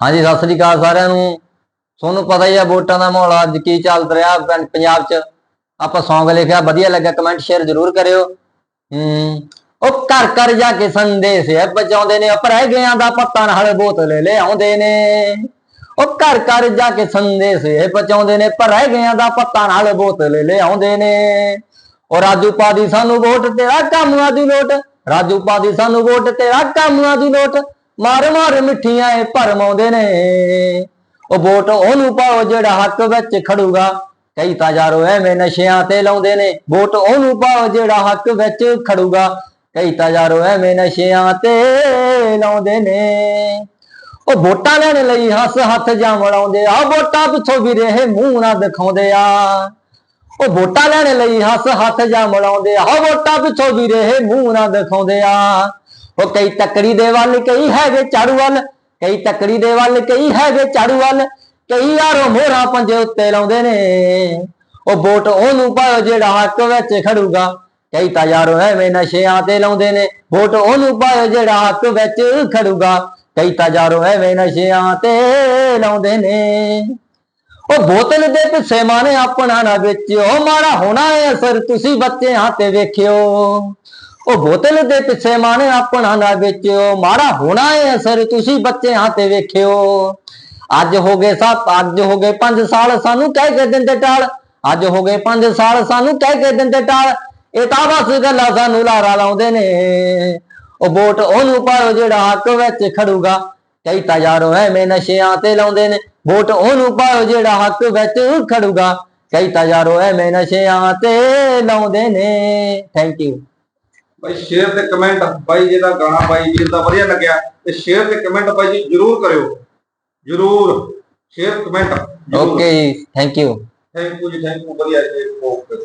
ਹਾਂਜੀ, ਸਤਿ ਸ੍ਰੀ ਅਕਾਲ ਸਾਰਿਆਂ ਨੂੰ। ਤੁਹਾਨੂੰ ਪਤਾ ਹੀ ਆ ਵੋਟਾਂ ਦਾ ਮਾਹੌਲ ਅੱਜ ਕੀ ਚੱਲ ਰਿਹਾ ਪੰਜਾਬ 'ਚ। ਆਪਾਂ Song ਲਿਖਿਆ, ਵਧੀਆ ਲੱਗਾ ਕਮੈਂਟ ਸ਼ੇਅਰ ਜ਼ਰੂਰ ਕਰਿਓ। ਹੂੰ, ਉਹ ਘਰ ਘਰ ਜਾ ਕੇ ਸੰਦੇਸ਼ ਹੈ ਪਹੁੰਚਾਉਂਦੇ ਨੇ ਪਰ ਰਹਿ ਗਿਆਂ ਦਾ ਪੱਤਾ ਨਾਲ ਬੋਤਲ ਲੈ ਆਉਂਦੇ ਨੇ। ਉਹ ਘਰ ਘਰ ਜਾ ਕੇ ਸੰਦੇਸ਼ ਹੈ ਪਹੁੰਚਾਉਂਦੇ ਨੇ ਪਰ ਰਹਿ ਗਿਆਂ ਦਾ ਪੱਤਾ ਨਾਲ ਬੋਤਲ ਲੈ ਆਉਂਦੇ ਨੇ। ਉਹ ਰਾਜੂ ਪਾ ਦੀ ਸਾਨੂੰ ਵੋਟ, ਤੇਰਾ ਕੰਮ ਆ ਦੀ ਲੋਟ। ਰਾਜੂ ਪਾ ਦੀ ਸਾਨੂੰ ਵੋਟ, ਤੇਰਾ ਕੰਮ ਆ ਦੀ ਲੋਟ। ਮਾਰ ਮਾਰ ਮਿੱਠੀਆਂ ਭਰਮ ਆਉਂਦੇ ਨੇ। ਉਹ ਵੋਟ ਉਹਨੂੰ ਪਾਓ ਜਿਹੜਾ ਹੱਕ ਵਿੱਚ ਖੜੂਗਾ। ਕਈ ਤਾਂ ਯਾਰੋ ਐਵੇਂ ਨਸ਼ਿਆਂ ਤੇ ਲਾਉਂਦੇ ਨੇ। ਵੋਟ ਉਹਨੂੰ ਪਾਓ ਜਿਹੜਾ ਹੱਕ ਵਿੱਚ ਖੜੂਗਾ। ਕਈ ਤਾਂ ਯਾਰੋ ਐਵੇਂ ਨਸ਼ਿਆਂ ਤੇ ਲਾਉਂਦੇ ਨੇ। ਉਹ ਵੋਟਾਂ ਲੈਣ ਲਈ ਹੱਸ ਹੱਥ ਜਾਂ ਮੜਾਉਂਦੇ ਆ। ਵੋਟਾਂ ਪਿੱਛੋਂ ਵੀ ਰਹੇ ਮੂੰਹ ਨਾ ਦਿਖਾਉਂਦੇ ਆ। ਉਹ ਵੋਟਾਂ ਲੈਣ ਲਈ ਹੱਸ ਹੱਥ ਜਾਂ ਮੜਾਉਂਦੇ ਆ। ਵੋਟਾਂ ਪਿੱਛੋਂ ਵੀ ਰਹੇ ਮੂੰਹ ਨਾ ਦਿਖਾਉਂਦੇ ਆ। ਉਹ ਕਈ ਤੱਕੜੀ ਦੇ ਵੱਲ, ਕਈ ਹੈਗੇ ਝਾੜੂ ਵੱਲ, ਕਈ ਤੱਕੜੀ ਦੇ ਵੱਲ, ਕਈ ਹੈਗੇ ਝਾੜੂ ਵੱਲ, ਕਈ ਯਾਰੋ ਮੋਹਰਾਂ ਪੰਜੇ ਉੱਤੇ ਲਾਉਂਦੇ ਨੇ। ਉਹ ਵੋਟ ਉਹਨੂੰ ਪਾਓ ਜਿਹੜਾ ਹੱਕ ਵਿੱਚ ਖੜੂਗਾ, ਕਈ ਤਾਂ ਯਾਰੋ ਐਵੇਂ ਨਸ਼ਿਆਂ ਤੇ ਲਾਉਂਦੇ ਨੇ। ਵੋਟ ਉਹਨੂੰ ਪਾਓ ਜਿਹੜਾ ਹੱਕ ਵਿੱਚ ਖੜੂਗਾ, ਕਈ ਤਾਂ ਯਾਰੋ ਐਵੇਂ ਨਸ਼ਿਆਂ ਤੇ ਲਾਉਂਦੇ ਨੇ। ਉਹ ਬੋਤਲ ਦੇ ਪਿੱਛੇ ਮਾਨੇ ਆਪਣਾ ਨਾ ਵੇਚਿਓ ਮਾਰਾ ਹੋਣਾ ਏ ਅਸਰ, ਤੁਸੀਂ ਬੱਚਿਆਂ ਤੇ ਵੇਖਿਓ। ਉਹ ਬੋਤਲ ਦੇ ਪਿੱਛੇ ਮਾਨੇ ਆਪਣਾ ਨਾ ਵੇਚਿਓ ਮਾਰਾ ਹੋਣਾ ਹੈ ਅਸਰ, ਤੁਸੀਂ ਬੱਚਿਆਂ ਤੇ ਵੇਖਿਓ। ਅੱਜ ਹੋ ਗਏ ਸੱਤ, ਅੱਜ ਹੋ ਗਏ 5 ਸਾਲ, ਸਾਨੂੰ ਕਹਿ ਕੇ ਦਿੰਦੇ ਟਾਲ। ਅੱਜ ਹੋ ਗਏ 5 ਸਾਲ, ਸਾਨੂੰ ਕਹਿ ਕੇ ਦਿੰਦੇ ਟਾਲ। ਇਹ ਤਾਂ ਬਸ ਗੱਲਾਂ ਸਾਨੂੰ ਲਾਰਾ ਲਾਉਂਦੇ ਨੇ। ਉਹ ਵੋਟ ਉਹਨੂੰ ਪਾਓ ਜਿਹੜਾ ਹੱਕ ਵਿੱਚ ਖੜੂਗਾ। ਕਈ ਤਾਂ ਯਾਰੋ ਐਵੇਂ ਨਸ਼ਿਆਂ ਤੇ ਲਾਉਂਦੇ ਨੇ। ਵੋਟ ਉਹਨੂੰ ਪਾਓ ਜਿਹੜਾ ਹੱਕ ਵਿੱਚ ਖੜੂਗਾ। ਕਈ ਤਾਂ ਯਾਰੋ ਐਵੇਂ ਨਸ਼ਿਆਂ ਤੇ ਲਾਉਂਦੇ ਨੇ। ਥੈਂਕ ਯੂ ਬਾਈ ਸ਼ੇਅਰ ਤੇ ਕਮੈਂਟ ਬਾਈ ਜੀ ਦਾ ਗਾਣਾ ਬਾਈ ਜੀ ਦਾ ਵਧੀਆ ਲੱਗਿਆ ਤੇ ਸ਼ੇਅਰ ਤੇ ਕਮੈਂਟ ਬਾਈ ਜੀ ਜਰੂਰ ਕਰਿਓ। ਜਰੂਰ ਸ਼ੇਅਰ ਕਮੈਂਟ ਓਕੇ ਜੀ ਥੈਂਕ ਯੂ ਥੈਂਕ ਯੂ ਜੀ ਥੈਂਕ ਯੂ ਵਧੀਆ ਜੀ ਓਕੇ